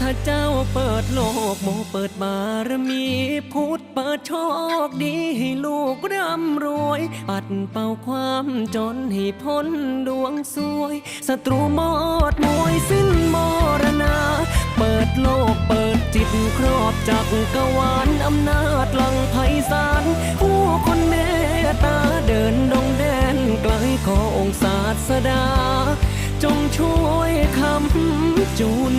ธเจ้าเปิดโลกโมเปิดบารมีพุทธเปิดโชคดีให้ลูกร่ำรวย ปัดเป่าความจนให้พ้นดวงสวยศัตรูมอดมวยสิ้นมรณา เปิดโลกเปิดจิตครอบจักกรวาลอำนาจหลังไพศาลผู้คนเมตตาเดินดงแดนไกลขอองค์ศาสดา จงช่วยคำจุน